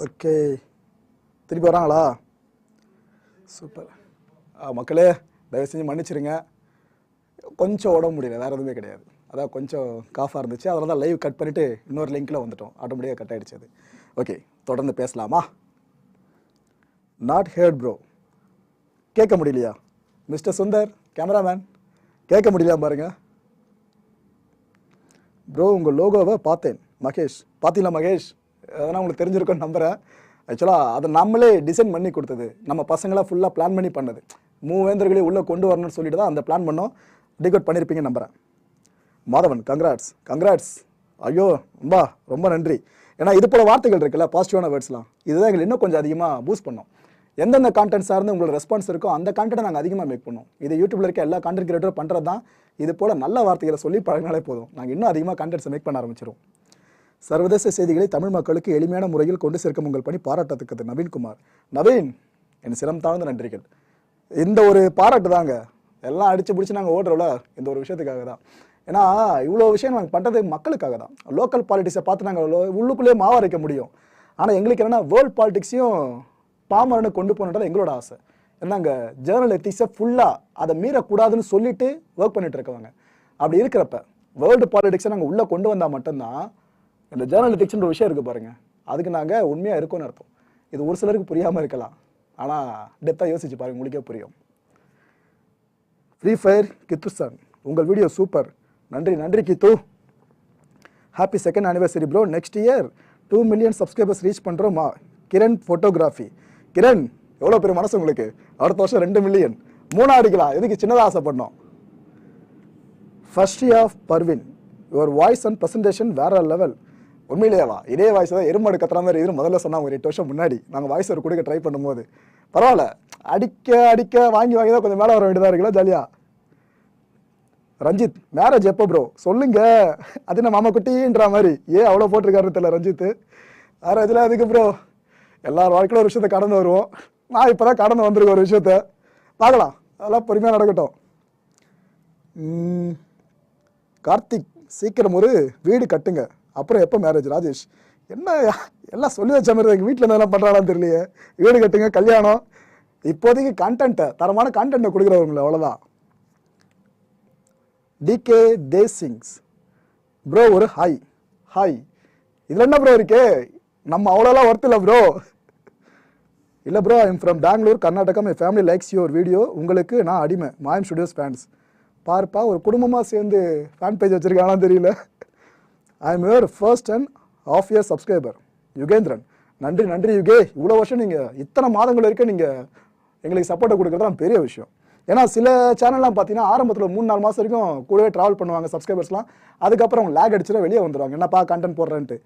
Okay. திருப்பி வராங்களா? Super. ஆ, மக்களே தயவு செஞ்சு மன்னிச்சிருங்க. கொஞ்சம் உடம்பு முடியல வேறு எதுவுமே கிடையாது. அதான் கொஞ்சம் காஃபாக இருந்துச்சு. அதனால தான் லைவ் கட் பண்ணிவிட்டு இன்னொரு லிங்க்கில் வந்துட்டோம். ஆட்டோமேட்டிக்காக கட் ஆகிடுச்சு அது. ஓகே தொடர்ந்து பேசலாமா? நாட் ஹேர்ட் ப்ரோ கேட்க முடியலையா? மிஸ்டர் சுந்தர் கேமராமேன் கேட்க முடியலையா பாருங்க? ப்ரோ உங்கள் லோகோவை பார்த்தேன். மகேஷ் பார்த்தீங்களா மகேஷ்? அதெல்லாம் உங்களுக்கு தெரிஞ்சிருக்கும்னு நம்புகிறேன் ஆக்சுவலாக அதை நம்மளே டிசைன் பண்ணி கொடுத்தது. நம்ம பசங்களாக ஃபுல்லாக பிளான் பண்ணி பண்ணது. மூவேந்தர்களே உள்ளே கொண்டு வரணும்னு சொல்லிட்டு தான் அந்த பிளான் பண்ணோம். டிகோட் பண்ணியிருப்பீங்கன்னு நம்புகிறேன் மாதவன் கங்க்ராட்ஸ் கங்க்ராட்ஸ் ஐயோ ரொம்ப ரொம்ப நன்றி. ஏன்னா இது போல் வார்த்தைகள் இருக்குல்ல பாசிட்டிவான வேர்ட்ஸ்லாம் இதுதான் எங்களுக்கு இன்னும் கொஞ்சம் அதிகமாக பூஸ்ட் பண்ணோம். எந்தெந்த கான்டென்ட் சார்ந்து உங்களுக்கு ரெஸ்பான்ஸ் இருக்கோ அந்த கான்டென்ட்டை நாங்கள் அதிகமாக மேக் பண்ணுவோம். இது யூடியூப்ல இருக்க எல்லா கான்டென்ட் கிரியேட்டரும் பண்ணுறது தான் இது போல் நல்ல வார்த்தைகளை சொல்லி பழகினாலே போதும். நாங்கள் இன்னும் அதிகமாக கான்டென்ட்ஸை மேக் பண்ண ஆரம்பிச்சிருவோம். சர்வதேச செய்திகளை தமிழ் மக்களுக்கு எளிமையான முறையில் கொண்டு சேர்க்கும் உங்கள் பணி பாராட்டத்துக்கு நவீன்குமார். நவீன் என் சிரம் தாழ்ந்த நன்றிகள். இந்த ஒரு பாராட்டு தாங்க. எல்லாம் அடிச்சு பிடிச்சி நாங்கள் ஓடுறோம்ல இந்த ஒரு விஷயத்துக்காக தான். ஏன்னா இவ்வளோ விஷயம் நாங்கள் பண்ணுறது மக்களுக்காக தான். லோக்கல் பாலிட்டிக்ஸை பார்த்து நாங்கள் உள்ளுக்குள்ளேயே மாவரைக்க முடியும். ஆனால் எங்களுக்கு என்னென்னா வேர்ல்ட் பாலிட்டிக்ஸையும் பாமரனு கொண்டு போகணுன்றது எங்களோட ஆசை. ஏன்னா அங்கே ஜேர்னல் எத்திக்ஸை ஃபுல்லாக அதை மீறக்கூடாதுன்னு சொல்லிட்டு ஒர்க் பண்ணிட்டு இருக்கவங்க. அப்படி இருக்கிறப்ப வேர்ல்டு பாலிடிக்ஸை நாங்கள் உள்ளே கொண்டு வந்தால் மட்டும்தான் இந்த ஜேர்னல் எத்திக்ஸ்ன்ற ஒரு விஷயம் இருக்குது பாருங்கள் அதுக்கு நாங்கள் உண்மையாக இருக்கோம்னு அர்த்தம். இது ஒரு சிலருக்கு புரியாமல் இருக்கலாம். ஆனால் டெப்த்தாக யோசிச்சு பாருங்க உங்களுக்கே புரியும். ஃப்ரீ ஃபயர் கித்துசன் உங்கள் வீடியோ சூப்பர் நன்றி நன்றி Kithu. Happy second anniversary bro next year two million subscribers reach பண்ணுறோமா கிரண் ஃபோட்டோகிராஃபி கிரண் எவ்வளோ பெரிய மனசு உங்களுக்கு? அடுத்த வருஷம் ரெண்டு மில்லியன் மூணா அடிக்கலாம். எதுக்கு? சின்னதாக ஆசைப்படணும். First of Parveen your voice and presentation வேற லெவல் உண்மையிலேயேவா? இதே வாய்ஸ் தான் எருமாடு கத்துற மாதிரி இது முதல்ல சொன்னாங்க ஒரு எட்டு வருஷம் முன்னாடி. நாங்கள் வாய்ஸ் ஒரு கொடுக்க ட்ரை பண்ணும்போது. பரவாயில்ல. அடிக்க அடிக்க வாங்கி வாங்கி தான் கொஞ்சம் மேலே வர வேண்டியதாக இருக்குல்ல ஜாலியா? ரஞ்சித் மேரேஜ் எப்போ ப்ரோ சொல்லுங்க. அது என்ன மாமா குட்டின்ற மாதிரி. ஏன் அவ்வளோ போட்டிருக்காரு தெரியல ரஞ்சித். வேறு இதில் அதுக்கு ப்ரோ எல்லார் வாழ்க்கையில ஒரு விஷயத்த கடந்து வருவோம். நான் இப்போ தான் கடந்து வந்திருக்கேன் ஒரு விஷயத்த. பார்க்கலாம். அதெல்லாம் பொறுமையாக நடக்கட்டும். கார்த்திக் சீக்கிரம் ஒரு வீடு கட்டுங்க. அப்புறம் எப்போ மேரேஜ் ராஜேஷ் என்ன எல்லாம் சொல்லி வச்ச மாதிரி எங்கள் வீட்டில் என்ன பண்ணுறாங்கன்னு தெரியலையே. வீடு கட்டுங்க கல்யாணம். இப்போதைக்கு கண்டென்ட்டை தரமான கண்டென்ட்டை கொடுக்குறவங்கள அவ்வளோதான் டிகே தேசிங்ஸ் ப்ரோ ஒரு ஹாய் ஹாய் இதில் என்ன ப்ரோ இருக்கு? நம்ம அவ்வளோலாம் ஒர்த்து இல்லை ப்ரோ இல்லை bro I'm from Bangalore Karnataka my family likes your video உங்களுக்கு நான் அடிமை. மாயம் ஸ்டுடியோஸ் ஃபேன்ஸ் பார்ப்பா ஒரு குடும்பமாக சேர்ந்து ஃபேன் பேஜ் வச்சுருக்காங்களான்னு தெரியல. I am your first and of year subscriber Yugendran நன்றி நன்றி யுகே. இவ்வளோ வருஷம் நீங்கள் இத்தனை மாதங்கள் வரைக்கும் நீங்கள் எங்களுக்கு சப்போர்ட்டை கொடுக்குறது தான் பெரிய விஷயம். ஏன்னா சில சேனல்லாம் பார்த்தீங்கன்னா ஆரம்பத்தில் மூணு நாலு மாதம் வரைக்கும் கூடவே ட்ராவல் பண்ணுவாங்க சப்ஸ்கிரைபர்ஸ்லாம் அதுக்கப்புறம் அவங்க லேக் அடிச்சுட்டு வெளியே வந்துடுவாங்க என்னப்பா கண்டென்ட் போடுறேன்ட்டு.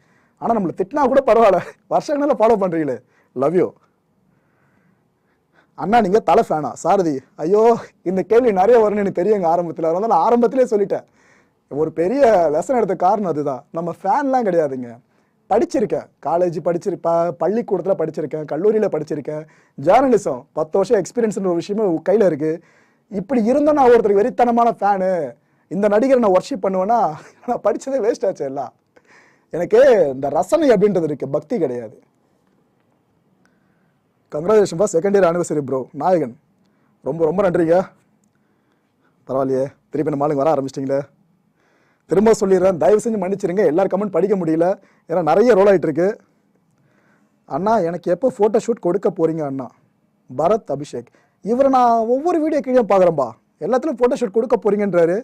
ஆனால் நம்மளை திட்டினா கூட பரவாயில்ல. வருஷங்களால ஃபாலோ பண்ணுறீங்களே லவ் யூ அண்ணா நீங்கள் தலை ஃபேனா சாரதி ஐயோ இந்த கேள்வி நிறைய வரும்னு எனக்கு தெரியுங்க ஆரம்பத்தில். அதனால நான் ஆரம்பத்திலே சொல்லிட்டேன். ஒரு பெரிய லெசன் எடுத்த காரணம் அதுதான். நம்ம ஃபேன்லாம் கிடையாதுங்க. படிச்சிருக்கேன். காலேஜ் படிச்சிருப்ப பள்ளிக்கூடத்தில் படிச்சிருக்கேன். கல்லூரியில் படிச்சிருக்கேன். ஜேர்னலிசம் பத்து வருஷம் எக்ஸ்பீரியன்ஸ்ன்ற ஒரு விஷயமே கையில் இருக்குது இப்படி இருந்தால் நான் ஒருத்தருக்கு வெறித்தனமான ஃபேனு இந்த நடிகரை நான் ஒர்ஷிப் பண்ணுவேன்னா நான் படித்ததே வேஸ்ட் ஆச்சு எல்லாம். எனக்கு இந்த ரசனை அப்படின்றது இருக்கு. பக்தி கிடையாது. Congratulation for second year anniversary bro Nayagan ரொம்ப ரொம்ப நன்றிங்க. பரவாயில்லையே. திருப்பி நம்ம ஆளுங்க வர ஆரம்பிச்சிட்டிங்களே. திரும்ப சொல்லிடுறேன். தயவு செஞ்சு மன்னிச்சிருங்க. எல்லார் கமெண்ட் படிக்க முடியல. ஏன்னா நிறைய ரோல் ஆயிட்டு இருக்கு அண்ணா எனக்கு எப்போ ஃபோட்டோ ஷூட் கொடுக்க போகிறீங்க அண்ணா? பரத் அபிஷேக். இவரை நான் ஒவ்வொரு வீடியோ கீழே பார்க்குறேன்பா. எல்லாத்துலையும் ஃபோட்டோ ஷூட் கொடுக்க போகிறீங்கன்றாரு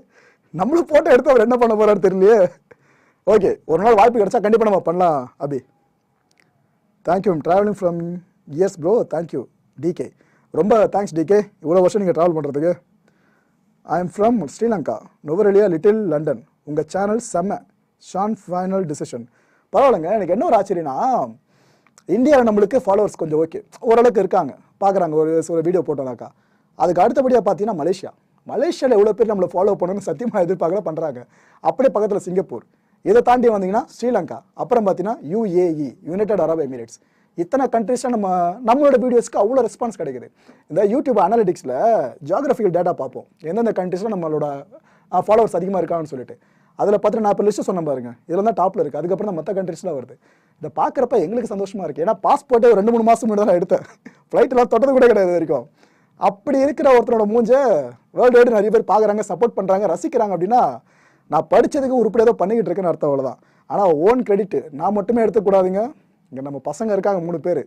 நம்மளும் ஃபோட்டோ எடுத்து அவர் என்ன பண்ண போகிறான்னு தெரியலையே. ஓகே ஒரு நாள் வாய்ப்பு கிடைச்சா கண்டிப்பாக நம்ம பண்ணலாம் Abhi. Thank you traveling from S bro thank you TK ரொம்ப தேங்க்ஸ் டிகே இவ்வளோ வருஷம் நீங்கள் ட்ராவல் பண்ணுறதுக்கு I am from Sri Lanka Nuwara Eliya little London உங்கள் சேனல் செம்ம ஷான் ஃபைனல் டிசிஷன் பரவாயில்லைங்க எனக்கு என்ன ஒரு ஆச்சரியனா இந்தியாவில் நம்மளுக்கு ஃபாலோவர்ஸ் கொஞ்சம் ஓகே ஓரளவுக்கு இருக்காங்க. பார்க்குறாங்க ஒரு ஒரு வீடியோ போட்டோம்னாக்கா. அதுக்கு அடுத்தபடியாக பார்த்தீங்கன்னா மலேசியா. மலேசியாவில் எவ்வளோ பேர் நம்மளை ஃபாலோ பண்ணணும்னு சத்தியமாக எதிர்பார்க்கல பண்ணுறாங்க அப்படியே பக்கத்தில் சிங்கப்பூர். இதை தாண்டி வந்தீங்கன்னா ஸ்ரீலங்கா. அப்புறம் பார்த்தீங்கன்னா யுஏஇ யுனைடெட் அரப் எமிரேட்ஸ் இத்தனை கண்ட்ரிஸாக நம்ம நம்மளோட வீடியோஸ்க்கு அவ்வளோ ரெஸ்பான்ஸ் கிடைக்குது. இந்த யூடியூப் அனாலிட்டிக்ஸில் ஜியாகிரபிக்கல் டேட்டா பார்ப்போம். எந்தெந்த கண்ட்ரிஸில் நம்மளோட ஃபாலோவர்ஸ் அதிகமாக இருக்கான்னு சொல்லிட்டு. அதில் பார்த்துட்டு நான் இப்போ லிஸ்ட்டு சொன்ன பாருங்க. இதெல்லாம் தான் டாப்பில் இருக்குது அதுக்கப்புறம் தான் மற்ற கண்ட்ரிஸ்லாம் வருது. இதை பார்க்குறப்ப எங்களுக்கு சந்தோஷமாக இருக்குது ஏன்னா பாஸ்போர்ட்டே ஒரு ரெண்டு மூணு மாதம் முன்னாடி தான் நான் எடுத்தேன். ஃப்ளைட்டெலாம் தொட்டது கூட கிடையாது வரைக்கும். அப்படி இருக்கிற ஒருத்தரோட மூஞ்ச வேர்ல்டு வைடு நிறைய பேர் பார்க்குறாங்க சப்போர்ட் பண்ணுறாங்க ரசிக்கிறாங்க அப்படின்னா நான் படித்ததுக்கு உருப்படி ஏதோ பண்ணிக்கிட்டு இருக்கேன்னு அர்த்தம் அவ்வளோதான் ஆனால் ஓன் கிரெடிட் நான் மட்டுமே எடுத்துக்கூடாதுங்க. இங்கே நம்ம பசங்க இருக்காங்க மூணு பேர்.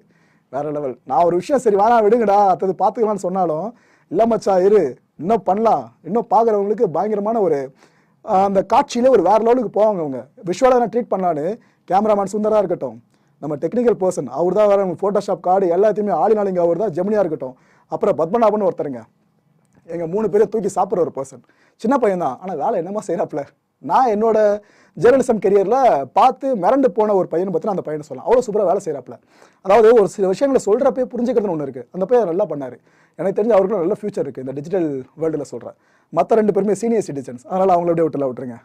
வேற லெவல் நான் ஒரு விஷயம் சரி வேணா விடுங்கடா அடுத்தது பார்த்துக்கலாம்னு சொன்னாலும் இல்லை மச்சா இரு. இன்னும் பண்ணலாம். இன்னும் பார்க்குறவங்களுக்கு பயங்கரமான ஒரு அந்த காட்சியில் ஒரு வேறு லெவலுக்கு போவாங்க அவங்க. விஷுவலாக நான் ட்ரீட் பண்ணலான்னு கேமராமேன் சுந்தராக இருக்கட்டும் நம்ம டெக்னிக்கல் பர்சன் அவர் தான் வேறு ஃபோட்டோஷாப் கார்டு எல்லாத்தையுமே ஆளினாலிங்க அவர் தான் ஜெமினியாக இருக்கட்டும். அப்புறம் பத்மநாபன் ஒருத்தருங்க. எங்கள் மூணு பேரை தூக்கி சாப்பிட்ற ஒரு பர்சன் சின்ன பையன் தான் ஆனால் வேலை என்னமா செய்கிறாப்புல நான் என்னோட ஜேர்னலிசம் கெரியரில் பார்த்து மிரண்டு போன ஒரு பையன் பற்றி அந்த பையனை சொல்லலாம். அவ்வளோ சூப்பராக வேலை செய்கிறாப்புல அதாவது ஒரு சில விஷயங்களை சொல்கிறப்பே புரிஞ்சுக்கிறதுன்னு ஒன்று இருக்குது அந்த பையன் நல்லா பண்ணார். எனக்கு தெரிஞ்சு அவருக்கும் நல்ல ஃபியூச்சர் இருக்குது இந்த டிஜிட்டல் வேர்ல்டில் சொல்கிறேன் மற்ற ரெண்டு பேருமே சீனியர் சிட்டிசன்ஸ் அதனால் அவங்களோட அப்படியே விட்டுல விட்டுருங்க.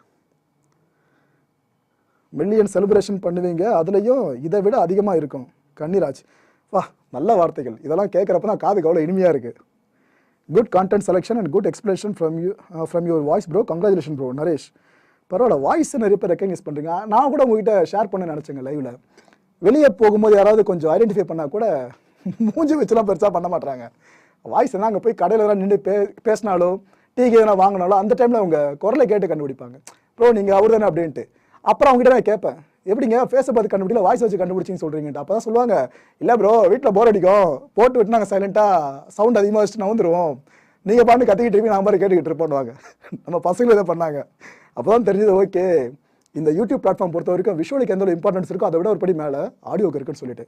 மில்லியன் செலிப்ரேஷன் பண்ணுவீங்க. அதுலேயும் இதை விட அதிகமாக இருக்கும். கன்னிராஜ். வா நல்ல வார்த்தைகள். இதெல்லாம் கேட்குறப்ப தான் காதுக்கு அவ்வளோ இனிமையாக இருக்குது good content selection and good explanation from you from your voice bro congratulation bro Naresh. பரவாயில்ல வாய்ஸ் நிறைய பேர் ரெக்கக்னைஸ் பண்ணுறீங்க நான் கூட உங்ககிட்ட ஷேர் பண்ண நினச்சேங்க லைவில் வெளியே போகும்போது யாராவது கொஞ்சம் ஐடென்டிஃபை பண்ணால் கூட மூஞ்சி வச்சுலாம் பெருசாக பண்ண மாட்டாங்க வாய்ஸ் எல்லாம் அங்கே போய் கடையில் எல்லாம் நின்று பே பேசினாலோ டீக்கு எதனா வாங்கினாலும் அந்த டைமில் அவங்க குரலை கேட்டு கண்டுபிடிப்பாங்க. ப்ரோ நீங்கள் அவர் தானே அப்படின்ட்டு. அப்புறம் அவங்ககிட்ட நான் கேட்பேன். எப்படிங்க? ஃபேஸை பார்த்து கண்டுபிடிக்கல? வாய்ஸ் வச்சு கண்டுபிடிச்சின்னு சொல்கிறீங்கன்ட்டு அப்போ தான் சொல்லுவாங்க இல்லை ப்ரோ வீட்டில் போர் அடிக்கும். போட்டு விட்டு நாங்கள் சைலண்ட்டாக சவுண்ட் அதிகமாக வச்சுட்டு நவுந்துருவோம் நீங்கள் பாட்டு கத்திக்கிட்டு இருப்பீங்க நான் மாதிரி கேட்டுக்கிட்டு இருப்போம்னுவாங்க நம்ம பசங்களும் இதை பண்ணாங்க. அப்போ தான் தெரிஞ்சது ஓகே இந்த யூடியூப் பிளாட்ஃபார்ம் பொறுத்த வரைக்கும் விஷுவலுக்கு எந்த ஒரு இம்பார்ட்டன்ஸ் இருக்கோ அதை விட ஒரு படி மேலே ஆடியோக்கு இருக்குன்னு சொல்லிட்டு.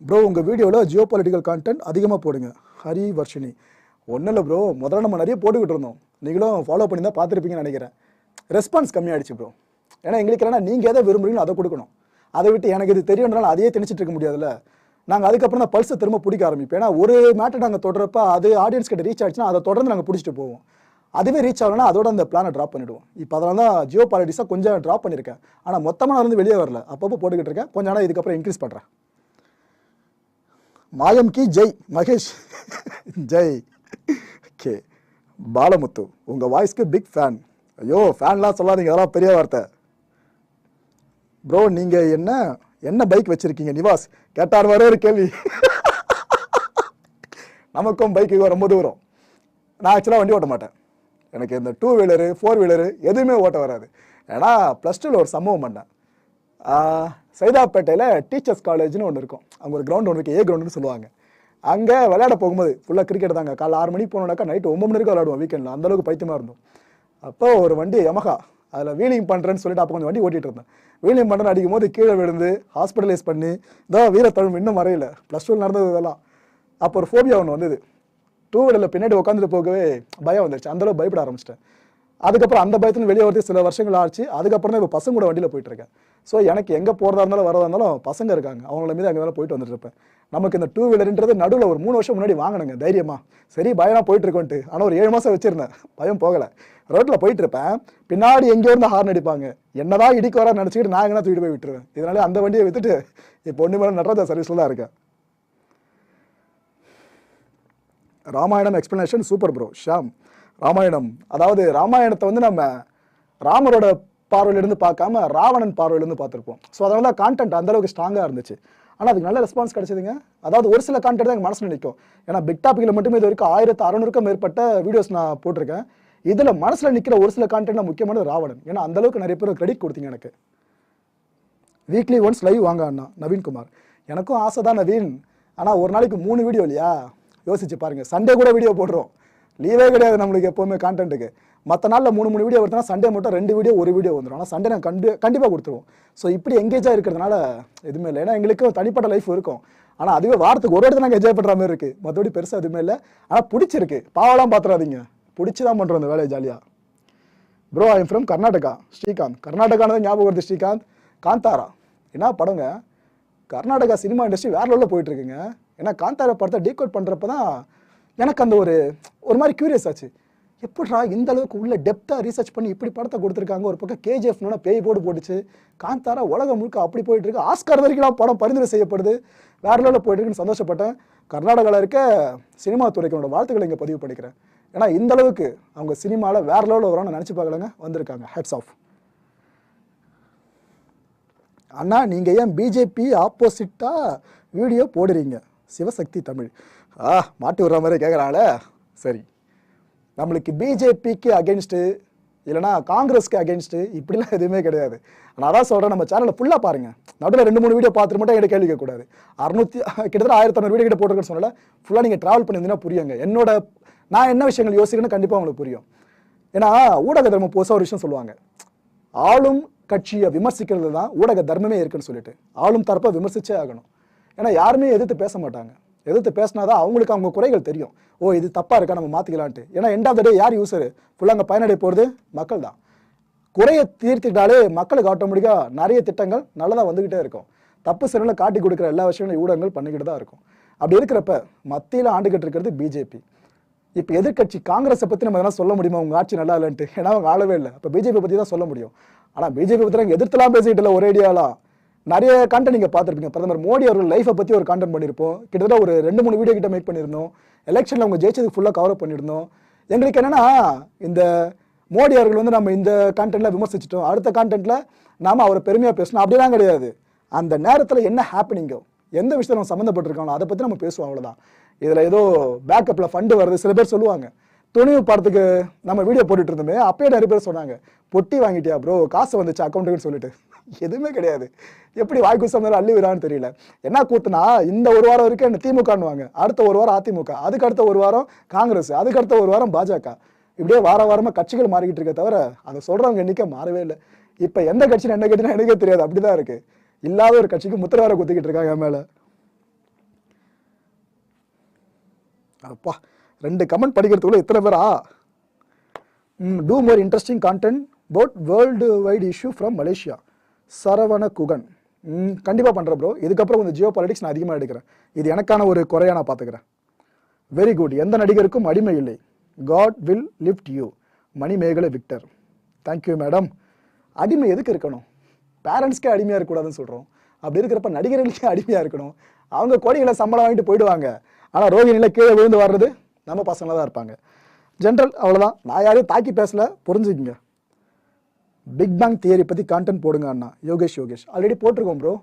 ப்ரோ உங்கள் வீடியோவில் ஜியோ பொலிட்டிக்கல் கான்டென்ட் அதிகமாக போடுங்க. ஹரி வர்ஷினி. ஒன்றும் இல்லை ப்ரோ முதல்ல நம்ம நிறைய போட்டுக்கிட்டு இருந்தோம். நீங்களும் ஃபாலோ பண்ணி தான் பார்த்துருப்பீங்கன்னு நினைக்கிறேன். ரெஸ்பான்ஸ் கம்மியாயிடுச்சு ப்ரோ ஏன்னா எங்களுக்கு என்னன்னா நீங்கள் எதை விரும்புகிறீங்களோ அதை கொடுக்கணும். அதை விட்டு எனக்கு இது தெரியும்னால அதையே திணிச்சிட்டு இருக்க முடியாதுல்ல. நாங்கள் அதுக்கப்புறம் தான் பல்ஸை திரும்ப பிடிக்க ஆரம்பிப்போம். ஏன்னா ஒரு மேட்டர் நாங்கள் தொடரப்ப அது ஆடியன்ஸ் கிட்ட ரீச் ஆச்சுன்னா அதை தொடர்ந்து நாங்கள் பிடிச்சிட்டு போவோம். அதுவே ரீச் ஆகலன்னா அதோட அந்த பிளானை ட்ராப் பண்ணிவிடுவோம் இப்போ அதனால தான் ஜியோ பாலிட்டிக்ஸாக கொஞ்சம் ட்ராப் பண்ணியிருக்கேன் ஆனால் மொத்தமாக நான் வந்து வெளியே வரல. அப்பப்போ போட்டுக்கிட்டு இருக்கேன். கொஞ்சம் ஆனால் இதுக்கப்புறம் இன்க்ரீஸ் பண்ணுறேன் மாயம் கி ஜெய். மகேஷ். ஜெய். ஓகே பாலமுத்து உங்கள் வாய்ஸ்க்கு பிக் ஃபேன் ஐயோ ஃபேன்லாம் சொல்லாதீங்க. அதெல்லாம் பெரிய வார்த்தை. ப்ரோ நீங்கள் என்ன என்ன பைக் வச்சுருக்கீங்க? நிவாஸ் கேட்டார் வர ஒரு கேள்வி. நமக்கும் பைக்கு ரொம்ப தூரம். நான் ஆக்சுவலாக வண்டி ஓட்ட மாட்டேன். எனக்கு இந்த டூ வீலரு ஃபோர் வீலரு எதுவுமே ஓட்ட வராது. ஏன்னா ப்ளஸ் டூவில் ஒரு சம்பவம் பண்ணேன். சைதாப்பேட்டையில் டீச்சர்ஸ் காலேஜ்னு ஒன்று இருக்கும். அங்கே ஒரு கிரவுண்ட் ஒன்று இருக்குது ஏ கிரவுண்டுன்னு சொல்லுவாங்க. அங்கே விளையாட போகும்போது ஃபுல்லாக கிரிக்கெட் தாங்க. காலைல ஆறு மணிக்கு போனோம்னாக்கா நைட்டு ஒம்பது மணிக்கு விளையாடுவோம் வீக்கெண்டில் அந்தளவுக்கு பைத்தியமாக இருந்தோம். அப்போ ஒரு வண்டி யமகா அதில் வீலிங் பண்ணுறேன்னு சொல்லிட்டு அப்போ கொஞ்சம் வண்டி ஓட்டிகிட்டு இருந்தேன். வீலிங் பண்ணுறேன்னு அடிக்கும் போது கீழே விழுந்து ஹாஸ்பிட்டலைஸ் பண்ணி இதோ வீரத்தழும் இன்னும் மறையல. ப்ளஸ் டூவில் நடந்தது இதெல்லாம். அப்போ ஒரு ஃபோபியா ஒன்று வந்தது. டூ வீலரில் பின்னாடி உட்காந்துட்டு போகவே பயம் வந்துருச்சு. அந்தளவு பயப்பட ஆரம்பிச்சிட்டேன். அதுக்கப்புறம் அந்த பயத்துல வெளியே வரது சில வருஷங்கள் ஆச்சு. அதுக்கப்புறம் தான் இப்போ பசங்க கூட வண்டியில் போயிட்டு இருக்கேன். ஸோ எனக்கு எங்கே போகிறதா இருந்தாலும் வரதா இருந்தாலும் பசங்க இருக்காங்க. அவங்கள மீது அங்கே போயிட்டு வந்துட்டு இருப்பேன். நமக்கு இந்த டூ வீலர்ன்றது நடுவில் ஒரு மூணு வருஷம் முன்னாடி வாங்கினேங்க தைரியமா. சரி பயமாக போயிட்டு இருக்கோன்ட்டு. ஆனால் ஒரு ஏழு மாதம் வச்சுருந்தேன். பயம் போகலை. ரோட்டில் போயிட்டு இருப்பேன். பின்னாடி எங்கேயோ இருந்து ஹார்ன் அடிப்பாங்க. என்னதான் இடிக்க வரா நினச்சிக்கிட்டு நான் எங்கன்னா தூக்கிட்டு போய் விட்டுருவேன். இதனால அந்த வண்டியை விற்றுட்டு இப்போ ஒன்று மேலே நடராஜா சர்வீஸில் தான் இருக்கேன். Ramayanam explanation super bro Sham. Ramayanam. அதாவது ராமாயணத்தை வந்து நம்ம ராமரோட பார்வையிலேருந்து பார்க்காம ராவணன் பார்வையிலேருந்து பார்த்துருப்போம். ஸோ அதனால தான் கான்டென்ட் அந்தளவுக்கு ஸ்ட்ராங்காக இருந்துச்சு. ஆனால் அதுக்கு நல்ல ரெஸ்பான்ஸ் கிடைச்சதுங்க. அதாவது ஒரு சில கான்டென்ட் தான் எங்கள் மனசில் நிற்கும் ஏன்னா பிக் டாப்பிக்கில் மட்டுமே இது வரைக்கும் ஆயிரத்து அறநூறுக்கும் மேற்பட்ட வீடியோஸ் நான் போட்டிருக்கேன். இதில் மனசில் நிற்கிற ஒரு சில கான்டென்ட் முக்கியமானது ராவணன். ஏன்னா அந்தளவுக்கு நிறைய பேர் கிரெடிட் கொடுத்தீங்க எனக்கு. வீக்லி ஒன்ஸ் லைவ் வாங்க அண்ணா நவீன்குமார். எனக்கும் ஆசை தான் நவீன். ஆனால் ஒரு நாளைக்கு மூணு வீடியோ இல்லையா? யோசிச்சு பாருங்க. சண்டே கூட வீடியோ போடுறோம். லீவே கிடையாது நம்மளுக்கு எப்போவுமே கான்டென்ட்டுக்கு மற்ற நாளில் மூணு மூணு வீடியோ வருதுன்னா சண்டே மட்டும் ரெண்டு வீடியோ ஒரு வீடியோ வந்துடும் ஆனால் சண்டே நான் கண்டி கண்டிப்பாக கொடுத்துருவோம். ஸோ இப்படி எங்கேஜாக இருக்கிறதுனால எதுவுமே இல்லை. ஏன்னா எங்களுக்கு தனிப்பட்ட லைஃப் இருக்கும். ஆனால் அதுவே வாரத்துக்கு ஒரு இடத்துல நாங்கள் என்ஜாய் பண்ணுற மாதிரி இருக்குது மற்றபடி பெருசாக எதுவுமே இல்லை. ஆனால் பிடிச்சிருக்கு. பாவலாம் பார்த்துறாதீங்க பிடிச்சி தான் பண்ணுறோம் அந்த வேலையை ஜாலியாக bro I'm from Karnataka Srikanth கர்நாடகானது ஞாபகம் வருது ஸ்ரீகாந்த். காந்தாரா. என்ன படங்க? கர்நாடகா சினிமா இண்டஸ்ட்ரி வேற லெவலில் போயிட்டுருக்குங்க ஏன்னா காந்தாரா படத்தை டீகோட் பண்ணுறப்ப தான் எனக்கு அந்த ஒரு ஒரு மாதிரி க்யூரியஸ் ஆச்சு. எப்படா இந்த அளவுக்கு உள்ள டெப்த்தாக ரீசர்ச் பண்ணி இப்படி படத்தை கொடுத்துருக்காங்க? ஒரு பக்கம் கேஜிஎஃப்னோட பேய் போர்டு போட்டுச்சு. காந்தாரா உலகம் முழுக்க அப்படி போயிட்டு இருக்கு. ஆஸ்கார் வரைக்கும் படம் பரிந்துரை செய்யப்படுது. வேற லெவலில் போயிட்டு இருக்குன்னு சந்தோஷப்பட்டேன். கர்நாடகாவில் இருக்க சினிமா துறைக்கு என்னோட வாழ்த்துக்களை இங்கே பதிவு பண்ணிக்கிறேன். ஏன்னா இந்த அளவுக்கு அவங்க சினிமாவில் வேற லெவலில் வரும்னு நினச்சி பார்க்கலங்க. வந்திருக்காங்க. ஹெட்ஸ் ஆஃப் அண்ணா நீங்கள் ஏன் பிஜேபி ஆப்போசிட்டாக வீடியோ போடுறீங்க? சிவசக்தி தமிழ். ஆ மாட்டி விடுற மாதிரி கேட்குறாங்களே சரி. நம்மளுக்கு பிஜேபிக்கு அகேன்ஸ்ட்டு இல்லைனா காங்கிரஸ்க்கு அகேன்ஸ்ட்டு இப்படிலாம் எதுவுமே கிடையாது. நான் அதான் சொல்கிறேன் நம்ம சேனலை ஃபுல்லாக பாருங்கள் நடுவில் ரெண்டு மூணு வீடியோ பார்த்துட்டு மட்டும் என்கிட்ட கேள்வி கேட்கக்கூடாது. அறுநூத்தி கிட்டத்தட்ட ஆயிரத்தி ஐநூறு வீடியோ கிட்ட போட்டுருக்கேன்னு சொன்னல ஃபுல்லாக நீங்கள் ட்ராவல் பண்ணியிருந்தீங்கன்னா புரியுங்க. என்னோட நான் என்ன விஷயங்கள் யோசிக்கிறேன்னு கண்டிப்பாக உங்களுக்கு புரியும். ஏன்னா ஊடக தர்மம் புதுசாக ஒரு விஷயம் சொல்லுவாங்க. ஆளும் கட்சியை விமர்சிக்கிறது தான் ஊடக தர்மமே இருக்குன்னு சொல்லிட்டு. ஆளும் தரப்பை விமர்சிச்சே ஆகணும். ஏன்னா யாருமே எதிர்த்து பேச மாட்டாங்க எதிர்த்து பேசினாதான் அவங்களுக்கு அவங்க குறைகள் தெரியும். ஓ இது தப்பாக இருக்கா நம்ம மாற்றிக்கலான்ட்டு ஏன்னா எண்ட் ஆஃப் த டே யார் யூசரு ஃபுல்லாக அங்கே பயனடைய போகிறது மக்கள் தான். குறையை தீர்த்துக்கிட்டாலே மக்களுக்கு ஆட்டோமேட்டிக்காக நிறைய திட்டங்கள் நல்லதாக வந்துக்கிட்டே இருக்கும். தப்பு சரியில்லை காட்டி கொடுக்குற எல்லா விஷயங்களும் ஊடகங்கள் பண்ணிக்கிட்டு தான் இருக்கும். அப்படி இருக்கிறப்ப மத்தியில் ஆண்டுகிட்டு இருக்கிறது பிஜேபி இப்போ எதிர்க்கட்சி காங்கிரஸை பற்றி நம்ம எதனா சொல்ல முடியுமா? உங்கள் ஆட்சி நல்லா இல்லைன்ட்டு. ஏன்னா அவங்க ஆளவே இல்லை. இப்போ பிஜேபி பற்றி தான் சொல்ல முடியும். ஆனால் பிஜேபி பற்றி நாங்கள் எதிர்த்துலாம் பேசிக்கிட்டு இல்லை ஒரே ஐடியாலாம் நிறைய கான்டென்ட் நீங்கள் பார்த்துருப்பீங்க. பிரதமர் மோடி அவர்கள் லைஃப்பை பற்றி ஒரு கான்டென்ட் பண்ணியிருப்போம். கிட்டத்தட்ட ஒரு ரெண்டு மூணு வீடியோ கிட்ட மேக் பண்ணியிருந்தோம். எலெக்ஷனில் அவங்க ஜெயிச்சதுக்கு ஃபுல்லாக கவர் பண்ணியிருந்தோம். எங்களுக்கு என்னென்னா இந்த மோடி அவர்கள் வந்து நம்ம இந்த கான்டென்ட்ல விமர்சிச்சிட்டோம். அடுத்த கான்டென்ட்ல நாம் அவரை பெருமையாக பேசணும். அப்படிலாம் கிடையாது. அந்த நேரத்தில் என்ன ஹாப்பினிங்கோ எந்த விஷயத்தில் நம்ம சம்மந்தப்பட்டிருக்காங்களோ அதை பற்றி நம்ம பேசுவோம் அவ்வளோதான் இதில் ஏதோ பேக்கப்பில் ஃபண்டு வருது. சில பேர் சொல்லுவாங்க. துணிவு படத்துக்கு நம்ம வீடியோ போட்டுட்டு இருந்தோமே அப்பயே நிறைய பேர் சொன்னாங்க பொட்டி வாங்கிட்டியா ப்ரோ காசு வந்துச்சு அக்கௌண்ட்டுக்குன்னு சொல்லிட்டு. எதுவுமே கிடையாது. எப்படி வாய்க்கு சமையல் அள்ளி விடான்னு தெரியல. என்ன கூத்துனா இந்த ஒரு வாரம் வரைக்கும் என்ன திமுகன்னுவாங்க. அடுத்த ஒரு வாரம் அதிமுக அதுக்கு அடுத்த ஒரு வாரம் காங்கிரஸ் அதுக்கு அடுத்த ஒரு வாரம் பாஜக. இப்படியே வார வாரமாக கட்சிகள் மாறிக்கிட்டு இருக்க தவிர அதை சொல்கிறவங்க எண்ணிக்கை மாறவே இல்லை. இப்போ எந்த கட்சின்னு என்ன கட்சினா எனக்கே தெரியாது. அப்படிதான் இருக்குது இல்லாத ஒரு கட்சிக்கு முத்திர குத்திக்கிட்டு இருக்காங்க மேலே. அப்பா. ரெண்டு கமெண்ட் படிக்கிறதுக்குள்ள இத்தனை பேரா? Do more interesting content about world wide issue from Malaysia Saravana Guhan. ம், பண்ணுறேன் ப்ரோ இதுக்கப்புறம் கொஞ்சம் ஜியோ பாலிடிக்ஸ் நான் அதிகமாக எடுக்கிறேன். இது எனக்கான ஒரு குறையாக நான் பார்த்துக்கிறேன் வெரி குட் எந்த நடிகருக்கும் அடிமை இல்லை. God will lift you Manimegalai Victor thank you madam அடிமை எதுக்கு இருக்கணும்? பேரண்ட்ஸ்க்கே அடிமையாக இருக்கக்கூடாதுன்னு சொல்கிறோம் அப்படி இருக்கிறப்ப நடிகர்களுக்கே அடிமையாக இருக்கணும். அவங்க கோடிகளை சம்பளம் வாங்கிட்டு போயிடுவாங்க. ஆனால் ரோகிணியில் கீழே விழுந்து வர்றது நம்ம பசங்களாக தான் இருப்பாங்க. ஜென்ரல் அவ்வளோதான் நான் யாரையும் தாக்கி பேசல புரிஞ்சுக்கிங்க. பிக் பேங் தியரி பற்றி கான்டென்ட் போடுங்க அண்ணா. யோகேஷ் யோகேஷ். ஆல்ரெடி போட்டிருக்கோம் ப்ரோ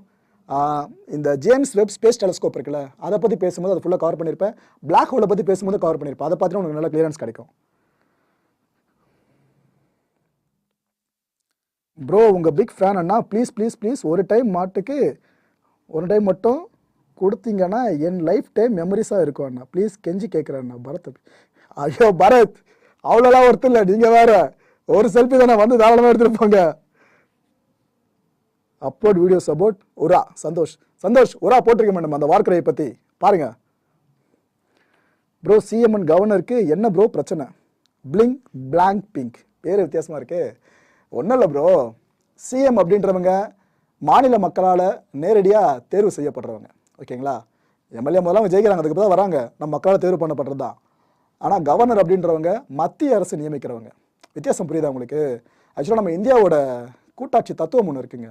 இந்த ஜேம்ஸ் வெப் ஸ்பேஸ் டெலஸ்கோப் இருக்குல்ல அதை பற்றி பேசும்போது அதை ஃபுல்லாக கவர் பண்ணியிருப்பேன் பிளாக் ஹோலை பற்றி பேசும்போது கவர் பண்ணியிருப்பேன் அதை பார்த்துட்டு உங்களுக்கு நல்ல கிளியரன்ஸ் கிடைக்கும். ப்ரோ உங்கள் பிக் ஃபேன் அண்ணா ப்ளீஸ் ப்ளீஸ் ப்ளீஸ் ஒரு டைம் மாட்டுக்கு ஒரு டைம் மட்டும் கொடுத்தீங்கன்னா என் லைஃப் டைம் மெமரிஸாக இருக்கும் அண்ணா. ப்ளீஸ் கெஞ்சி கேட்குறேன் பரத் ஐயோ பரத்! அவ்வளோலாம் ஒருத்தர் இல்லை நீங்கள் வேற. ஒரு செல்ஃபி தானே வந்து தாராளமாக எடுத்துருப்பாங்க upload videos about Ura Santhosh. Santhosh Ura போட்டிருக்க மேடம் அந்த வார்க்கரையை பற்றி பாருங்க. ப்ரோ சிஎம்என் கவர்னருக்கு என்ன ப்ரோ பிரச்சனை? பிளிங் பிளாங்க் பிங்க் பேர் வித்தியாசமாக இருக்கு. ஒன்றும் இல்லை ப்ரோ சிஎம் அப்படின்றவங்க மாநில மக்களால் நேரடியாக தேர்வு செய்யப்படுறவங்க. ஓகேங்களா? எம்எல்ஏ முதல்ல அவங்க ஜெயிக்கிறாங்க அதுக்கு தான் வராங்க. நம்ம மக்களால் தேர்வு பண்ணப்பட்டது தான் ஆனால் கவர்னர் அப்படின்றவங்க மத்திய அரசு நியமிக்கிறவங்க. வித்தியாசம் புரியுதா உங்களுக்கு? ஆக்சுவலாக நம்ம இந்தியாவோட கூட்டாட்சி தத்துவம் ஒன்று இருக்குங்க.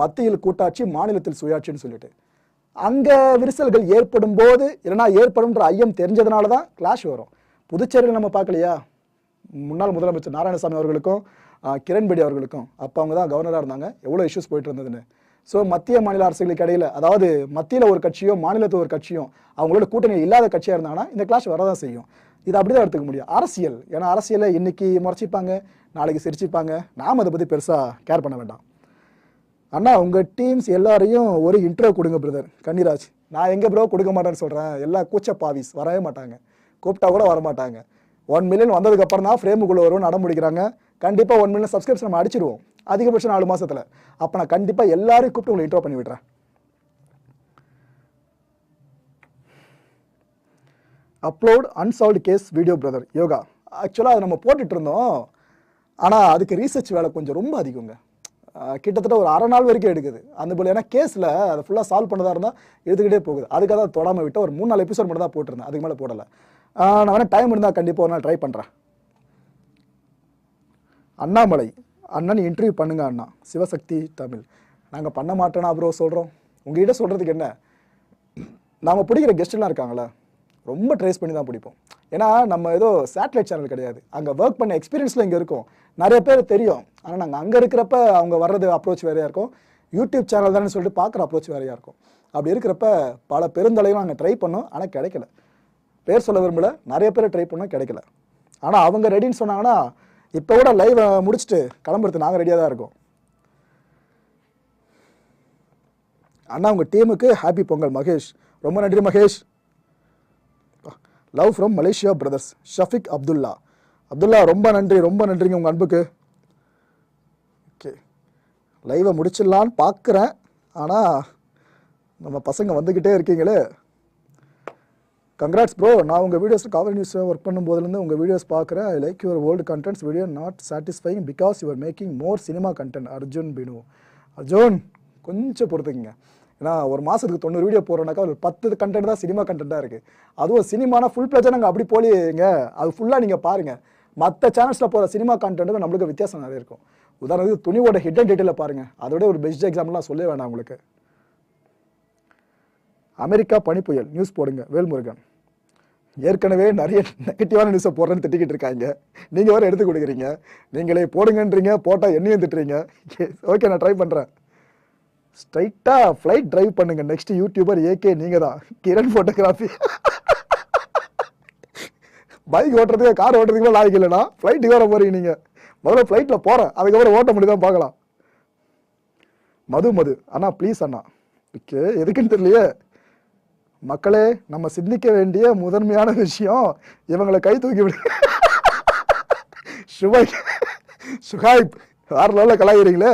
மத்தியில் கூட்டாட்சி மாநிலத்தில் சுயாட்சின்னு சொல்லிட்டு. அங்கே விரிசல்கள் ஏற்படும் போது இல்லைனா ஏற்படும்ன்ற ஐயம் தெரிஞ்சதுனால தான் கிளாஷ் வரும். புதுச்சேரியில் நம்ம பார்க்கலையா? முன்னாள் முதலமைச்சர் நாராயணசாமி அவர்களுக்கும் கிரண்பேடி அவர்களுக்கும். அப்போ அவங்க தான் கவர்னராக இருந்தாங்க. எவ்வளோ இஷ்யூஸ் போயிட்டு இருந்ததுன்னு. ஸோ மத்திய மாநில அரசுகளுக்கு இடையில் அதாவது மத்தியில் ஒரு கட்சியோ மாநிலத்தில் ஒரு கட்சியோ அவங்களோட கூட்டணி இல்லாத கட்சியாக இருந்தாங்கன்னா இந்த கிளாஷ் வரதான் செய்யும். இது அப்படி தான் எடுத்துக்க முடியும். அரசியல். ஏன்னா அரசியலை இன்னைக்கு முறைச்சிப்பாங்க நாளைக்கு சிரிச்சுப்பாங்க. நாம் அதை பற்றி பெருசாக கேர் பண்ண வேண்டாம். அண்ணா உங்கள் டீம்ஸ் எல்லாரையும் ஒரு இன்ட்ரோ கொடுங்க பிரதர் கன்னிராஜ் நான் எங்கே ப்ரோ கொடுக்க மாட்டேன்னு சொல்கிறேன் எல்லா கூச்ச பாவிஸ் வரவே மாட்டாங்க. கூப்பிட்டா கூட வர மாட்டாங்க ஒன் மில்லியன் வந்ததுக்கப்புறம் தான் ஃப்ரேமுக்குள்ளே வரும்னு நட முடிக்கிறாங்க கண்டிப்பாக ஒன் மில்லியன் சப்ஸ்கிரிப்ஷன் நம்ம அடிச்சிடுவோம் அதிகபட்சம் நாலு மாதத்தில் அப்போ நான் கண்டிப்பாக எல்லாரையும் கூப்பிட்டு உங்களை இன்ட்ரோ பண்ணி விடுறேன் upload unsolved case video brother Yoga ஆக்சுவலாக அதை நம்ம போட்டுட்டு இருந்தோம். ஆனால் அதுக்கு ரீசர்ச் வேலை கொஞ்சம் ரொம்ப அதிகங்க. கிட்டத்தட்ட ஒரு அரை நாள் வரைக்கும் எடுக்குது. அந்த போல் ஏன்னா கேஸில் அதை ஃபுல்லாக சால்வ் பண்ணதாக இருந்தால் எடுத்துக்கிட்டே போகுது. அதுக்காக தான் தொடாமல் விட்டு ஒரு மூணு நாலு எபிசோட் மட்டும் தான் போட்டிருந்தேன். அதுக்கு மேலே போடலை. நான் வேணால் டைம் இருந்தால் கண்டிப்பாக ஒரு நாள் ட்ரை பண்ணுறேன் அண்ணாமலை அண்ணன் இன்டர்வியூ பண்ணுங்க அண்ணா. சிவசக்தி தமிழ். நாங்கள் பண்ண மாட்டோன்னா ப்ரோ சொல்கிறோம் உங்ககிட்ட சொல்கிறதுக்கு என்ன? நாம் பிடிக்கிற கெஸ்ட்லாம் இருக்காங்களே ரொம்ப ட்ரேஸ் பண்ணி தான் பிடிப்போம். ஏன்னா நம்ம ஏதோ சேட்டலைட் சேனல் கிடையாது. அங்கே ஒர்க் பண்ண எக்ஸ்பீரியன்ஸில் இங்கே இருக்கும். நிறைய பேர் தெரியும். ஆனால் நாங்கள் அங்கே இருக்கிறப்ப அவங்க வர்றது அப்ரோச் வேறையாக இருக்கும். யூடியூப் சேனல் தானே சொல்லிட்டு பார்க்குற அப்ரோச் வேறையாக இருக்கும். அப்படி இருக்கிறப்ப பல பெருந்தலையும் நாங்கள் ட்ரை பண்ணோம். ஆனால் கிடைக்கல. பேர் சொல்ல விரும்பல. நிறைய பேர் ட்ரை பண்ணோம். கிடைக்கல. ஆனால் அவங்க ரெடின்னு சொன்னாங்கன்னா இப்போ கூட லைவ் முடிச்சுட்டு கிளம்புறது நாங்கள் ரெடியாக தான் இருக்கோம். அண்ணா உங்கள் டீமுக்கு ஹாப்பி பொங்கல் மகேஷ். ரொம்ப நன்றி Mahesh. Love from Malaysia brothers Shafiq Abdullah. Abdullah ரொம்ப நன்றி ரொம்ப நன்றிங்க உங்கள் அன்புக்கு. ஓகே லைவை முடிச்சிடலான்னு பார்க்குறேன் ஆனால் நம்ம பசங்க வந்துக்கிட்டே இருக்கீங்களே. கங்க்ராட்ஸ் ப்ரோ நான் உங்கள் வீடியோஸ் காவல் நியூஸ் ஒர்க் பண்ணும்போதுலேருந்து உங்கள் வீடியோஸ் பார்க்குறேன். I like your old contents video not satisfying because your making more cinema content Arjun Binu Arjun கொஞ்சம் பொறுத்துக்குங்க. ஏன்னா ஒரு மாதத்துக்கு தொண்ணூறு வீடியோ போடுறோம்னாக்கா ஒரு பத்து கண்டென்ட் தான் சினிமா கண்டென்ட்டாக இருக்குது அதுவும் சினிமானா ஃபுல் பிளேஜாக நாங்கள் அப்படி போலிங்க அது ஃபுல்லாக நீங்கள் பாருங்கள் மற்ற சேனல்ஸில் போகிற சினிமா கண்டென்ட்டு நம்மளுக்கு வித்தியாசம் நிறைய இருக்கும். உதாரணத்துக்கு துணிவோட ஹிடன் டீட்டெயிலில் பாருங்கள் அதோட ஒரு பெஸ்ட் எக்ஸாம்பிள்லாம் சொல்லவே வேணாம் உங்களுக்கு. அமெரிக்கா பனிப்புயல். நியூஸ் போடுங்க. வேல்முருகன். ஏற்கனவே நிறைய நெகட்டிவான நியூஸை போடுறேன்னு திட்டிக்கிட்டு இருக்காங்க. நீங்கள் வேறு எடுத்து கொடுக்குறீங்க. நீங்களே போடுங்கன்றீங்க போட்டால் என்னையும் திட்டுறீங்க. ஓகே நான் ட்ரை பண்ணுறேன் ஸ்ட்ரைட்டாக ஃப்ளைட் ட்ரைவ் பண்ணுங்கள் நெக்ஸ்ட் யூடியூபர் ஏகே நீங்கள் தான் கிரண் ஃபோட்டோகிராஃபி பைக் ஓட்டுறதுக்கு கார் ஓட்டுறதுக்கு லாய்க்கு இல்லைனா ஃப்ளைட்டுக்கு வேறு போகிறீங்க நீங்கள் முதல்ல ஃப்ளைட்டில் போகிறேன் அதுக்கப்புறம் ஓட்ட முடியுதான் பார்க்கலாம். மது மது. அண்ணா ப்ளீஸ் அண்ணா. ஓகே எதுக்குன்னு தெரியலையே. மக்களே நம்ம சிந்திக்க வேண்டிய முதன்மையான விஷயம் இவங்களை கை தூக்கி விடு. சுபாய் சுகாய்ப். வேற லெவலில் கலாயிறீங்களே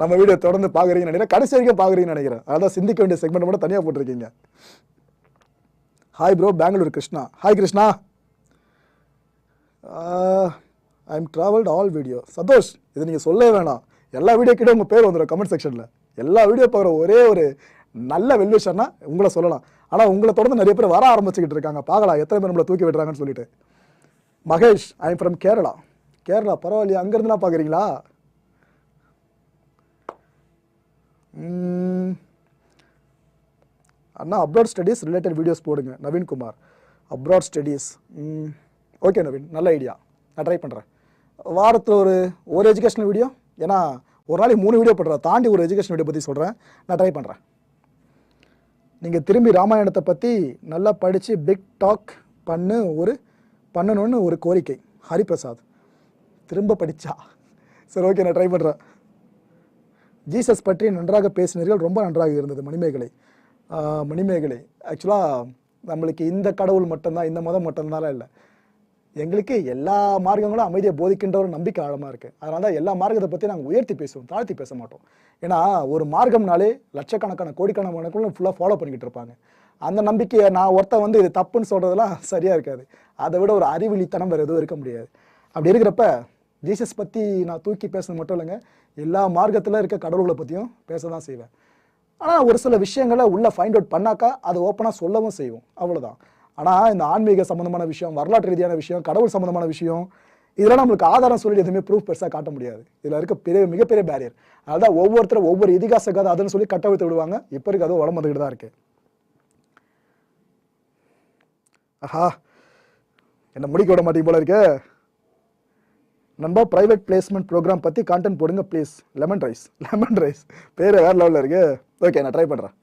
நம்ம வீடியோ தொடர்ந்து பார்க்குறீங்கன்னு நினைக்கிறேன். கடைசி வரைக்கும் பார்க்குறீங்கன்னு நினைக்கிறேன். அதான் சிந்திக்க வேண்டிய செக்மெண்ட் மட்டும் தனியாக போட்டிருக்கீங்க. Hi bro Bangalore Krishna hi Krishna I am travelled all video Santhosh இது நீங்கள் சொல்லவே வேணாம். எல்லா வீடியோ கிட்டே உங்கள் பேர் வந்துடும் கமெண்ட் செக்ஷனில் எல்லா வீடியோ பார்க்குற ஒரே ஒரு நல்ல வெல்விஷர்னா உங்களை சொல்லலாம். ஆனால் உங்களை தொடர்ந்து நிறைய பேர் வர ஆரம்பிச்சுக்கிட்டு இருக்காங்க. பார்க்கலாம் எத்தனை பேர் நம்மளை தூக்கி விடுறாங்கன்னு சொல்லிட்டு. Mahesh I am from Kerala Kerala பரவாயில்லையா அங்கேருந்துலாம் பார்க்குறீங்களா? அண்ணா அப்ராட் ஸ்டடீஸ் ரிலேட்டட் வீடியோஸ் போடுங்க. Naveenkumar abroad studies okay Naveen நல்ல ஐடியா நான் ட்ரை பண்ணுறேன் வாரத்தில் ஒரு ஒரு எஜுகேஷனல் வீடியோ ஏன்னா ஒரு நாளைக்கு மூணு வீடியோ போடுறேன் தாண்டி ஒரு எஜுகேஷன் வீடியோ பற்றி சொல்கிறேன் நான் ட்ரை பண்ணுறேன் நீங்கள் திரும்பி ராமாயணத்தை பற்றி நல்லா படித்து பிக் டாக் பண்ணு ஒரு பண்ணணும்னு ஒரு கோரிக்கை. ஹரிபிரசாத். திரும்ப படித்தா சரி ஓகே நான் ட்ரை பண்ணுறேன் ஜீசஸ் பற்றி நன்றாக பேசினீர்கள் ரொம்ப நன்றாக இருந்தது மணிமேகலை. மணிமேகலை. ஆக்சுவலாக நம்மளுக்கு இந்த கடவுள் மட்டும்தான் இந்த மதம் மட்டும்தான் இல்லை. எங்களுக்கு எல்லா மார்க்கங்களும் அமைதியை போதிக்கின்ற ஒரு நம்பிக்கை ஆழமாக இருக்குது அதனால தான் எல்லா மார்க்கத்தை பற்றி நாங்கள் உயர்த்தி பேசுவோம் தாழ்த்தி பேச மாட்டோம். ஏன்னா ஒரு மார்க்கம்னாலே லட்சக்கணக்கான கோடிக்கணக்கான ஃபுல்லாக ஃபாலோ பண்ணிக்கிட்டு இருப்பாங்க. அந்த நம்பிக்கையை நான் ஒருத்தன் வந்து இது தப்புன்னு சொல்கிறதெல்லாம் சரியாக இருக்காது. அதை விட ஒரு அறிவிலித்தனம் வேறு எதுவும் இருக்க முடியாது. அப்படி இருக்கிறப்ப ஜீசஸ் பற்றி நான் தூக்கி பேசுறது மட்டும் இல்லைங்க. எல்லா மார்க்கத்தில் இருக்க கடவுள்களை பற்றியும் பேச தான் செய்வேன். ஆனால் ஒரு சில விஷயங்களை உள்ளே ஃபைண்ட் அவுட் பண்ணாக்கா அதை ஓப்பனாக சொல்லவும் செய்வோம். அவ்வளோதான் ஆனால் இந்த ஆன்மீக சம்மந்தமான விஷயம் வரலாற்று ரீதியான விஷயம் கடவுள் சம்மந்தமான விஷயம் இதெல்லாம் நம்மளுக்கு ஆதாரம் சொல்லி எதுவுமே ப்ரூஃப் பெருசாக காட்ட முடியாது. இதில் இருக்க பெரிய மிகப்பெரிய பேரியர் அதான் ஒவ்வொருத்தரும் ஒவ்வொரு இதிகாச கதை அதுன்னு சொல்லி கட்டவிழ்த்து விடுவாங்க. இப்போ இருக்க அதுவும் உடம்பு வந்துக்கிட்டு தான் இருக்கு. ஆஹா. என்ன முடிக்க விட மாட்டேங்க போல இருக்கு. நண்பா ப்ரைவேட் பிளேஸ்மெண்ட் ப்ரோக்ராம் பற்றி கான்டென்ட் போடுங்க please lemon rice lemon rice பேர் வேறு லெவலில் இருக்கு. ஓகே நான் ட்ரை பண்ணுறேன்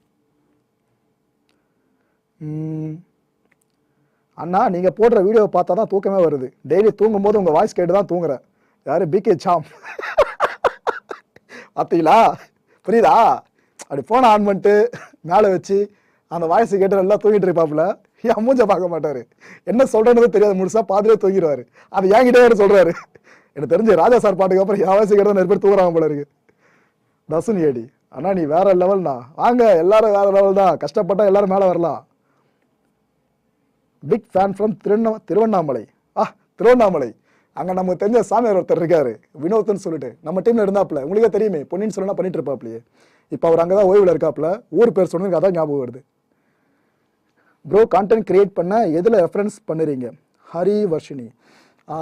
அண்ணா நீங்கள் போடுற வீடியோவை பார்த்தா தான் தூக்கமே வருது. டெய்லி தூங்கும்போது உங்கள் வாய்ஸ் கேட்டு தான் தூங்குறேன். யார்? பிகே சாம் பார்த்தீங்களா புரியுதா? அப்படி ஃபோனை ஆன் பண்ணிட்டு மேலே வச்சு அந்த வாய்ஸை கேட்டு நல்லா தூங்கிட்டு இருப்பாப்புல. என் மூஞ்ச பார்க்க மாட்டார்? என்ன சொல்கிறேன்னு தெரியாது. முழுசா பாதிலே தூங்கிடுவார். அது என்கிட்டே வேறு சொல்கிறாரு எனக்கு தெரிஞ்சு ராஜா சார் பாட்டுக்கு அப்புறம் என் வாய்ஸ் கேட்டு நிறைய பேர் தூங்குறாங்க போல இருக்கு. தசுனி ஏடி அண்ணா நீ வேற லெவல்ண்ணா வாங்க எல்லாரும் வேற லெவல் தான். கஷ்டப்பட்டால் எல்லாரும் மேலே வரலாம். Big fan from Tiruvanna Tiruvannamalai ஆ திருவண்ணாமலை அங்கே நமக்கு தெரிஞ்ச சாமியார் ஒருத்தர் இருக்காரு. வினோத்னு சொல்லிட்டு. நம்ம டீமில் இருந்தாப்புல. உங்களுக்கே தெரியுமே பொன்னியின் சொல்லலாம் பண்ணிட்டு இருப்பாப்லையே இப்போ அவர் அங்கே தான் ஓய்வில் இருக்காப்புல. ஊர் பேர் சொன்னதுக்கு அதான் ஞாபகம் வருது. ப்ரோ கான்டென்ட் கிரியேட் பண்ண எதில் ரெஃபரன்ஸ் பண்ணுறீங்க? ஹரி வர்ஷினி. ஆ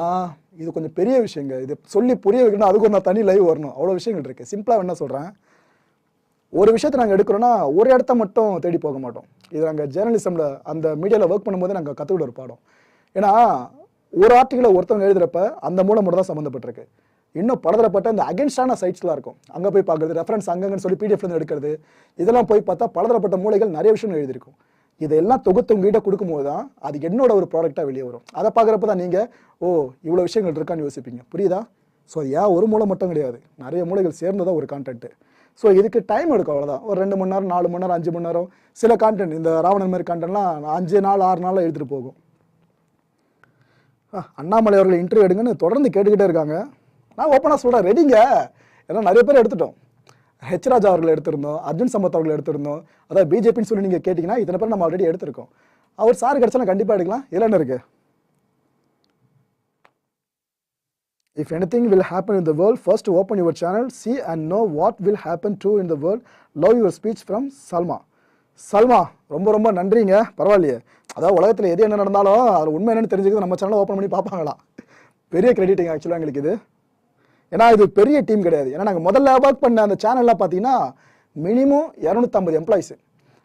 இது கொஞ்சம் பெரிய விஷயங்க. இது சொல்லி புரிய வைக்கணும் அதுக்கு ஒரு நான் தனி லைவ் வரணும். அவ்வளோ விஷயங்கள் இருக்குது சிம்பிளாக என்ன சொல்கிறேன் ஒரு விஷயத்தை நாங்கள் எடுக்கிறோன்னா ஒரு இடத்த மட்டும் தேடி போக மாட்டோம். இது நாங்கள் ஜேர்னலிசமில் அந்த மீடியாவில் ஒர்க் பண்ணும்போது நாங்கள் கற்றுக்கிட்ட ஒரு பாடம். ஏன்னா ஒரு ஆர்டிகளை ஒருத்தவங்க எழுதுகிறப்ப அந்த மூலம் மட்டும் தான் சம்மந்தப்பட்டிருக்கு. இன்னும் பலதரப்பட்ட அந்த அகென்ஸ்டான சைட்ஸ்லாம் இருக்கும். அங்கே போய் பார்க்குறது ரெஃபரன்ஸ் அங்கங்கன்னு சொல்லி பிடிஎஃப்லேருந்து எடுக்கிறது இதெல்லாம் போய் பார்த்தா பலதரப்பட்ட மூலைகள் நிறைய விஷயம் எழுதியிருக்கும். இதெல்லாம் தொகுத்து உங்ககிட்ட கொடுக்கும்போது தான் அது என்னோட ஒரு ப்ராடக்டாக வெளியே வரும். அதை பார்க்குறப்ப தான் நீங்கள் ஓ இவ்வளோ விஷயங்கள் இருக்கான்னு யோசிப்பீங்க. புரியுதா? ஸோ ஏன் ஒரு மூளை மட்டும் கிடையாது. நிறைய மூளைகள் சேர்ந்ததாக ஒரு கான்டென்ட்டு ஸோ இதுக்கு டைம் எடுக்கும் அவ்வளோதான் ஒரு ரெண்டு மணி நேரம் நாலு மணி நேரம் அஞ்சு மணி நேரம் சில கான்டென்ட் இந்த ராவணன் மாதிரி கான்டென்ட்லாம் அஞ்சு நாள் ஆறு நாளில் எடுத்துகிட்டு போகும். அண்ணாமலை அவர்கள் இன்டர்வியூ எடுங்கன்னு தொடர்ந்து கேட்டுக்கிட்டே இருக்காங்க. நான் ஓப்பனாக சொல்கிறேன் ரெடிங்க ஏன்னா நிறைய பேர் எடுத்துட்டோம். ஹெச் ராஜா அவர்கள் எடுத்திருந்தோம் அர்ஜுன் சம்பத் அவர்கள் எடுத்திருந்தோம். அதாவது பிஜேபின்னு சொல்லி நீங்கள் கேட்டிங்கன்னா இத்தனை பேர் நம்ம ஆல்ரெடி எடுத்திருக்கோம். அவர் சார் கிடச்சா கண்டிப்பாக எடுக்கலாம். இல்லைன்னு இருக்குது இருக்கு If anything will happen in the world, first open your channel, see and know what will happen to in the world. Love your speech from Salma. Salma ரொம்ப ரொம்ப நன்றிங்க. பரவாயில்லையே. அதாவது உலகத்தில் எது என்ன நடந்தாலும் அது உண்மை என்னன்னு தெரிஞ்சுக்கிறது நம்ம சேனலை ஓப்பன் பண்ணி பார்ப்பாங்களாம் பெரிய கிரெடிட்டுங்க ஆக்சுவலாக எங்களுக்கு இது. ஏன்னா இது பெரிய டீம் கிடையாது. ஏன்னா நாங்கள் முதல்ல ஒர்க் பண்ண அந்த சேனல்லாம் பார்த்தீங்கன்னா மினிமம் இரநூத்தம்பது எம்ப்ளாயிஸு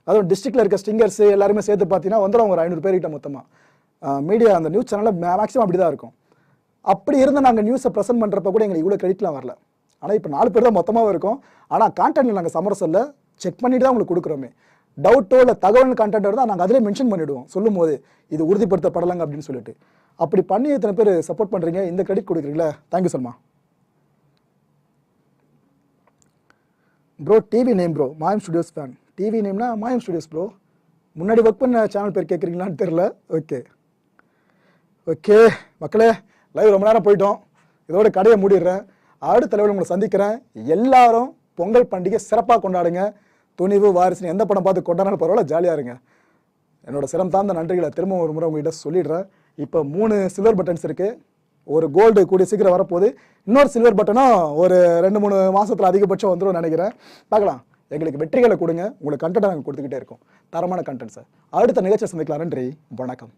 அதுவும் டிஸ்ட்ரிக்டில் இருக்க ஸ்டிங்கர்ஸ் எல்லாருமே சேர்த்து பார்த்தீங்கன்னா வந்துடும் ஒரு ஐநூறு பேர்கிட்ட மொத்தமாக மீடியா அந்த நியூஸ் சேனலில் மேக்ஸிமம் அப்படி தான் இருக்கும். அப்படி இருந்து நாங்கள் நியூஸை ப்ரெசென்ட் பண்ணுறப்ப கூட எங்களுக்கு இவ்வளோ கிரெடிட்லாம் வரல. ஆனால் இப்போ நாலு பேர் தான் மொத்தமாக இருக்கும். ஆனால் கான்டென்ட் நாங்கள் சமரசல்ல செக் பண்ணிட்டு தான் உங்களுக்கு கொடுக்குறோமே. டவுட்டோ இல்லை தகவல் கான்டென்ட் இருந்தால் நாங்கள் அதிலே மென்ஷன் பண்ணிவிடுவோம் சொல்லும் போது இது உறுதிப்படுத்தப்படலைங்க அப்படின்னு சொல்லிட்டு. அப்படி பண்ணி இத்தனை பேர் சப்போர்ட் பண்ணுறீங்க இந்த கிரெடிட் கொடுக்குறீங்களா. Thank you சொல்மா. Bro TV name bro Maayam studios fan TV நேம்னா மாயம் ஸ்டுடியோஸ் ப்ரோ முன்னாடி ஒர்க் பண்ண சேனல் பேர் கேட்குறீங்களான்னு தெரில ஓகே ஓகே மக்களே லைவ் ரொம்ப நேரம் போயிட்டோம். இதோட கடையை மூடிடுறேன். அடுத்த தலைவர் உங்களை சந்திக்கிறேன். எல்லாரும் பொங்கல் பண்டிகை சிறப்பாக கொண்டாடுங்க. துணிவு வாரிசுன்னு எந்த படம் பார்த்து கொண்டாடினாலும் பரவாயில்ல ஜாலியாக இருங்க. என்னோடய சிரம் தாழ்ந்த நன்றிகளை திரும்ப ஒரு முறை உங்கள்கிட்ட சொல்லிடுறேன். இப்போ மூணு சில்வர் பட்டன்ஸ் இருக்குது ஒரு கோல்டு கூடிய சீக்கிரம் வரப்போகுது. இன்னொரு சில்வர் பட்டனும் ஒரு ரெண்டு மூணு மாதத்தில் அதிகபட்சம் வந்துடும் நினைக்கிறேன். பார்க்கலாம். எங்களுக்கு வெற்றிகளை கொடுங்க. உங்களுக்கு கண்டென்ட் நாங்கள் கொடுத்துக்கிட்டே இருக்கோம். தரமான கண்டென்ட் சார் அடுத்த நிகழ்ச்சியை சந்திக்கலாம். நன்றி. வணக்கம்.